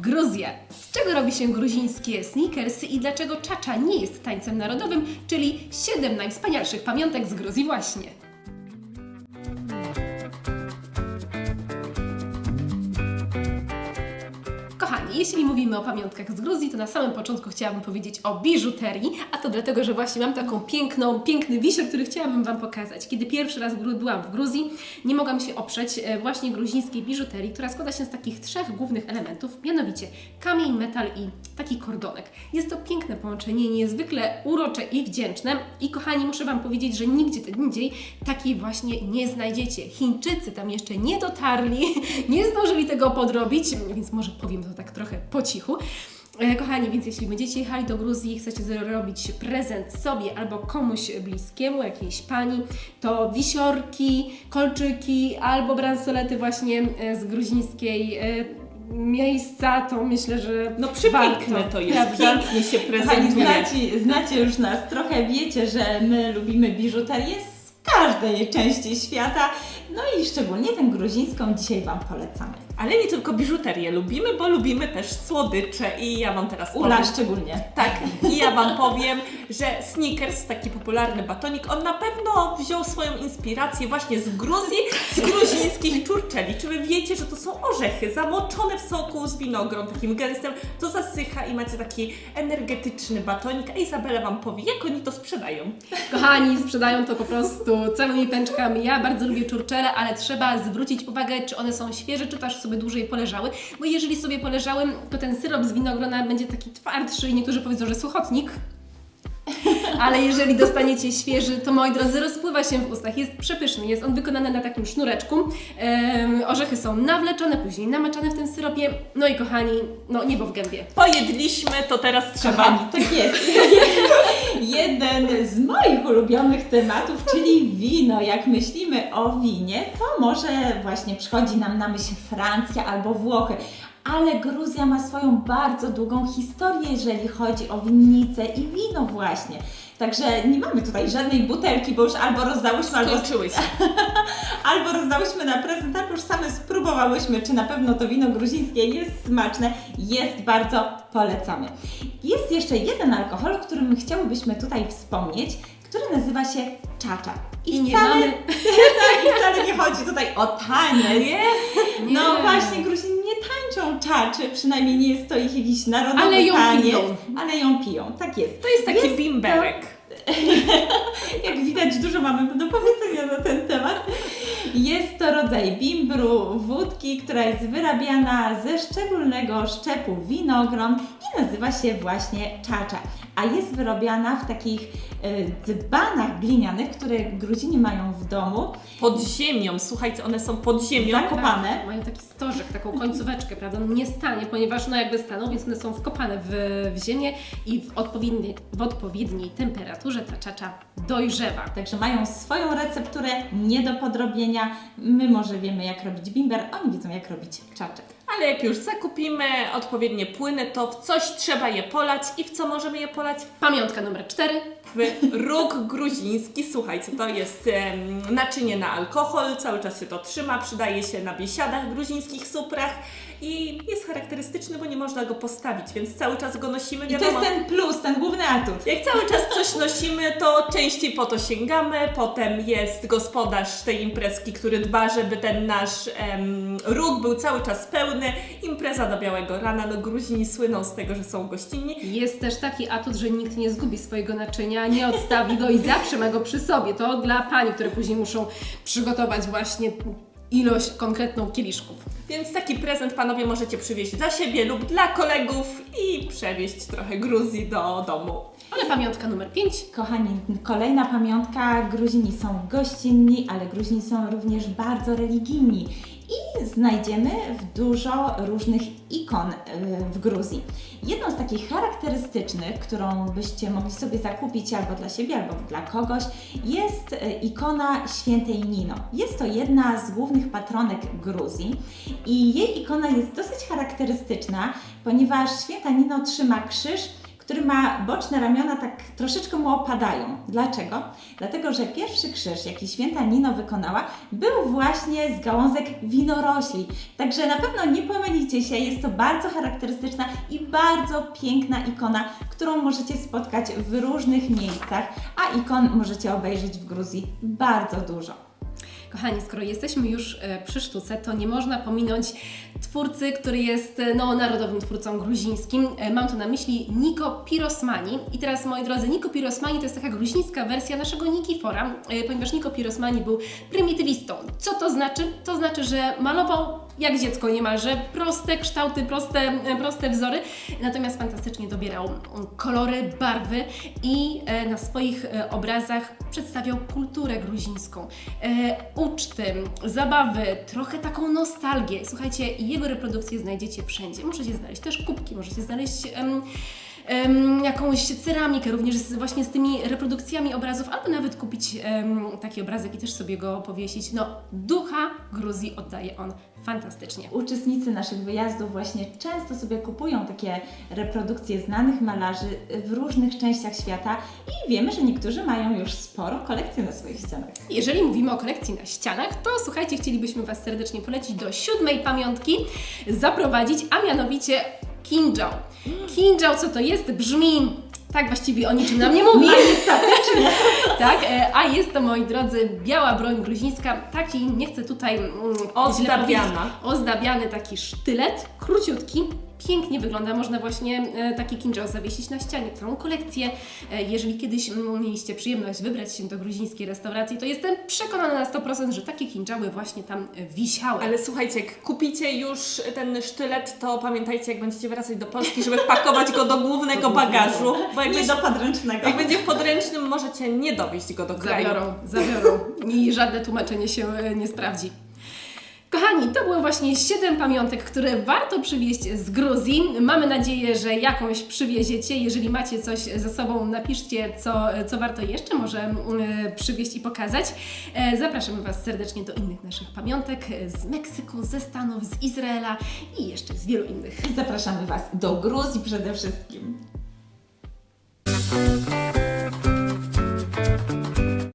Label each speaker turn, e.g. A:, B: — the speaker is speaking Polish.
A: Gruzja. Z czego robi się gruzińskie sneakersy i dlaczego czacza nie jest tańcem narodowym, czyli 7 najwspanialszych pamiątek z Gruzji właśnie. Jeśli mówimy o pamiątkach z Gruzji, to na samym początku chciałabym powiedzieć o biżuterii, a to dlatego, że właśnie mam taką piękną, piękny wisior, który chciałabym Wam pokazać. Kiedy pierwszy raz byłam w Gruzji, nie mogłam się oprzeć e, właśnie gruzińskiej biżuterii, która składa się z takich trzech głównych elementów, mianowicie kamień, metal i taki kordonek. Jest to piękne połączenie, niezwykle urocze i wdzięczne i kochani, muszę Wam powiedzieć, że nigdzie indziej takiej właśnie nie znajdziecie. Chińczycy tam jeszcze nie dotarli, nie zdążyli tego podrobić, więc może powiem to tak trochę po cichu. E, Kochani, więc jeśli będziecie jechali do Gruzji i chcecie zrobić prezent sobie albo komuś bliskiemu, jakiejś pani, to wisiorki, kolczyki albo bransolety właśnie e, z gruzińskiej e, miejsca, to myślę, że
B: No przepiękne to jest,
A: prawda?
B: pięknie się prezentuje.
C: znacie, znacie już nas trochę, wiecie, że my lubimy biżuterię z każdej części świata. No i szczególnie tę gruzińską dzisiaj Wam polecamy.
B: Ale nie tylko biżuterię lubimy, bo lubimy też słodycze i ja Wam teraz
C: Ula
B: powiem.
C: szczególnie.
B: Tak, i ja Wam powiem, że Snickers, taki popularny batonik, on na pewno wziął swoją inspirację właśnie z Gruzji, z gruzińskich czurczeli. Czy Wy wiecie, że to są orzechy zamoczone w soku z winogron, takim gęstym, to zasycha i macie taki energetyczny batonik, a Izabela Wam powie, jak oni to sprzedają.
A: Kochani, sprzedają to po prostu całymi pęczkami. Ja bardzo lubię czurczele, ale trzeba zwrócić uwagę, czy one są świeże, czy też sobie dłużej poleżały. Bo jeżeli sobie poleżały, to ten syrop z winogrona będzie taki twardszy i niektórzy powiedzą, że suchotnik. Ale jeżeli dostaniecie świeży, to moi drodzy, rozpływa się w ustach. Jest przepyszny, jest on wykonany na takim sznureczku. Em, orzechy są nawleczone, później namaczane w tym syropie. No i kochani, no niebo w gębie.
B: Pojedliśmy, to teraz trzeba
C: Kochani, tak jest. Jeden z moich ulubionych tematów, czyli wino. Jak myślimy o winie, to może właśnie przychodzi nam na myśl Francja albo Włochy. Ale Gruzja ma swoją bardzo długą historię, jeżeli chodzi o winnicę i wino właśnie. Także nie mamy tutaj żadnej butelki, bo już albo rozdałyśmy, albo
B: skończyły się.
C: albo rozdałyśmy na prezent, albo już same spróbowałyśmy, czy na pewno to wino gruzińskie jest smaczne. Jest bardzo, polecamy. Jest jeszcze jeden alkohol, o którym chciałybyśmy tutaj wspomnieć, który nazywa się czacza.
A: I nie
C: wcale,
A: mamy-
C: tak, i wcale nie chodzi tutaj o taniec.
B: Nie?
C: No
A: Nie.
C: właśnie, Gruzini nie tańczą czaczy, przynajmniej nie jest to ich jakiś narodowy
A: Ale ją
C: taniec,
A: piją.
C: ale ją piją, tak jest.
B: To jest taki
C: Jest
B: bimberek.
C: Jak widać, dużo mamy do powiedzenia na ten temat. Jest to rodzaj bimbru, wódki, która jest wyrabiana ze szczególnego szczepu winogron i nazywa się właśnie czacza. A jest wyrobiona w takich y, dzbanach glinianych, które Gruzini mają w domu,
B: Pod ziemią, słuchajcie, one są pod ziemią.
C: zakopane.
A: Tak, mają taki stożek, taką końcóweczkę, prawda? No nie stanie, ponieważ no jakby staną, więc one są wkopane w, w ziemię i w odpowiedniej, w odpowiedniej temperaturze ta czacza dojrzewa.
C: Także mają swoją recepturę, nie do podrobienia. My może wiemy jak robić bimber, oni wiedzą jak robić czaczę.
B: Ale jak już zakupimy odpowiednie płyny, to w coś trzeba je polać. I w co możemy je polać?
A: Pamiątka numer 4.
B: W róg gruziński. Słuchajcie, to jest em, naczynie na alkohol, cały czas się to trzyma, przydaje się na biesiadach, gruzińskich suprach i jest charakterystyczny, bo nie można go postawić, więc cały czas go nosimy.
C: I to jest ten plus, ten główny atut.
B: Jak cały czas coś nosimy, to częściej po to sięgamy. Potem jest gospodarz tej imprezki, który dba, żeby ten nasz em, róg był cały czas pełny. Impreza do białego rana. No Gruzini słyną z tego, że są gościnni.
A: Jest też taki atut, że nikt nie zgubi swojego naczynia, nie odstawi go i zawsze ma go przy sobie. To dla pani, które później muszą przygotować właśnie ilość konkretną kieliszków.
B: Więc taki prezent panowie możecie przywieźć dla siebie lub dla kolegów i przewieźć trochę Gruzji do domu.
A: Ale pamiątka numer 5.
C: Kochani, kolejna pamiątka. Gruzini są gościnni, ale Gruzini są również bardzo religijni. I znajdziemy dużo różnych ikon y, w Gruzji. Jedną z takich charakterystycznych, którą byście mogli sobie zakupić albo dla siebie, albo dla kogoś, jest y, ikona świętej Nino. Jest to jedna z głównych patronek Gruzji i jej ikona jest dosyć charakterystyczna, ponieważ święta Nino trzyma krzyż, który ma boczne ramiona tak troszeczkę mu opadają. Dlaczego? Dlatego, że pierwszy krzyż, jaki święta Nino wykonała, był właśnie z gałązek winorośli. Także na pewno nie pomylicie się, jest to bardzo charakterystyczna i bardzo piękna ikona, którą możecie spotkać w różnych miejscach, a ikon możecie obejrzeć w Gruzji bardzo dużo.
A: Kochani, skoro jesteśmy już e, przy sztuce, to nie można pominąć twórcy, który jest e, no, narodowym twórcą gruzińskim. E, Mam tu na myśli Niko Pirosmani. I teraz, moi drodzy, Niko Pirosmani to jest taka gruzińska wersja naszego Nikifora, ponieważ Niko Pirosmani był prymitywistą. Co to znaczy? To znaczy, że malował jak dziecko niemalże, proste kształty, proste, e, proste wzory, natomiast fantastycznie dobierał kolory, barwy i e, na swoich e, obrazach przedstawiał kulturę gruzińską. Uczty, zabawy, trochę taką nostalgię. Słuchajcie, jego reprodukcje znajdziecie wszędzie. Możecie znaleźć też kubki, możecie znaleźć em, jakąś ceramikę, również z, właśnie z tymi reprodukcjami obrazów, albo nawet kupić em, taki obrazek i też sobie go powiesić. No, ducha Gruzji oddaje on fantastycznie.
C: Uczestnicy naszych wyjazdów właśnie często sobie kupują takie reprodukcje znanych malarzy w różnych częściach świata i wiemy, że niektórzy mają już sporo kolekcji na swoich ścianach.
A: Jeżeli mówimy o kolekcji na ścianach, to słuchajcie, chcielibyśmy Was serdecznie polecić do siódmej pamiątki zaprowadzić, a mianowicie Kinjał. Kinjał, co to jest? Brzmi tak właściwie o niczym nam nie mówi. tak, e, a jest to, moi drodzy, biała broń gruzińska, taki, nie chcę tutaj mm, źle
B: Ozdabiana.
A: powiedzieć, ozdabiany taki sztylet, króciutki, pięknie wygląda, można właśnie e, taki kinżał zawiesić na ścianie, całą kolekcję. E, Jeżeli kiedyś mm, mieliście przyjemność wybrać się do gruzińskiej restauracji, to jestem przekonana na 100%, że takie kinżały właśnie tam e, wisiały.
B: Ale słuchajcie, jak kupicie już ten sztylet, to pamiętajcie, jak będziecie wracać do Polski, żeby wpakować go do głównego bagażu. Bo jak,
C: Nie
B: będzie,
C: do podręcznego.
B: jak będzie w podręcznym, możecie nie dowieść go do kraju.
A: Zabiorą, zabiorą i żadne tłumaczenie się nie sprawdzi. Kochani, to było właśnie 7 pamiątek, które warto przywieźć z Gruzji. Mamy nadzieję, że jakąś przywieziecie. Jeżeli macie coś ze sobą, napiszcie, co, co warto jeszcze może e, przywieźć i pokazać. E, Zapraszamy Was serdecznie do innych naszych pamiątek z Meksyku, ze Stanów, z Izraela i jeszcze z wielu innych.
C: Zapraszamy Was do Gruzji przede wszystkim.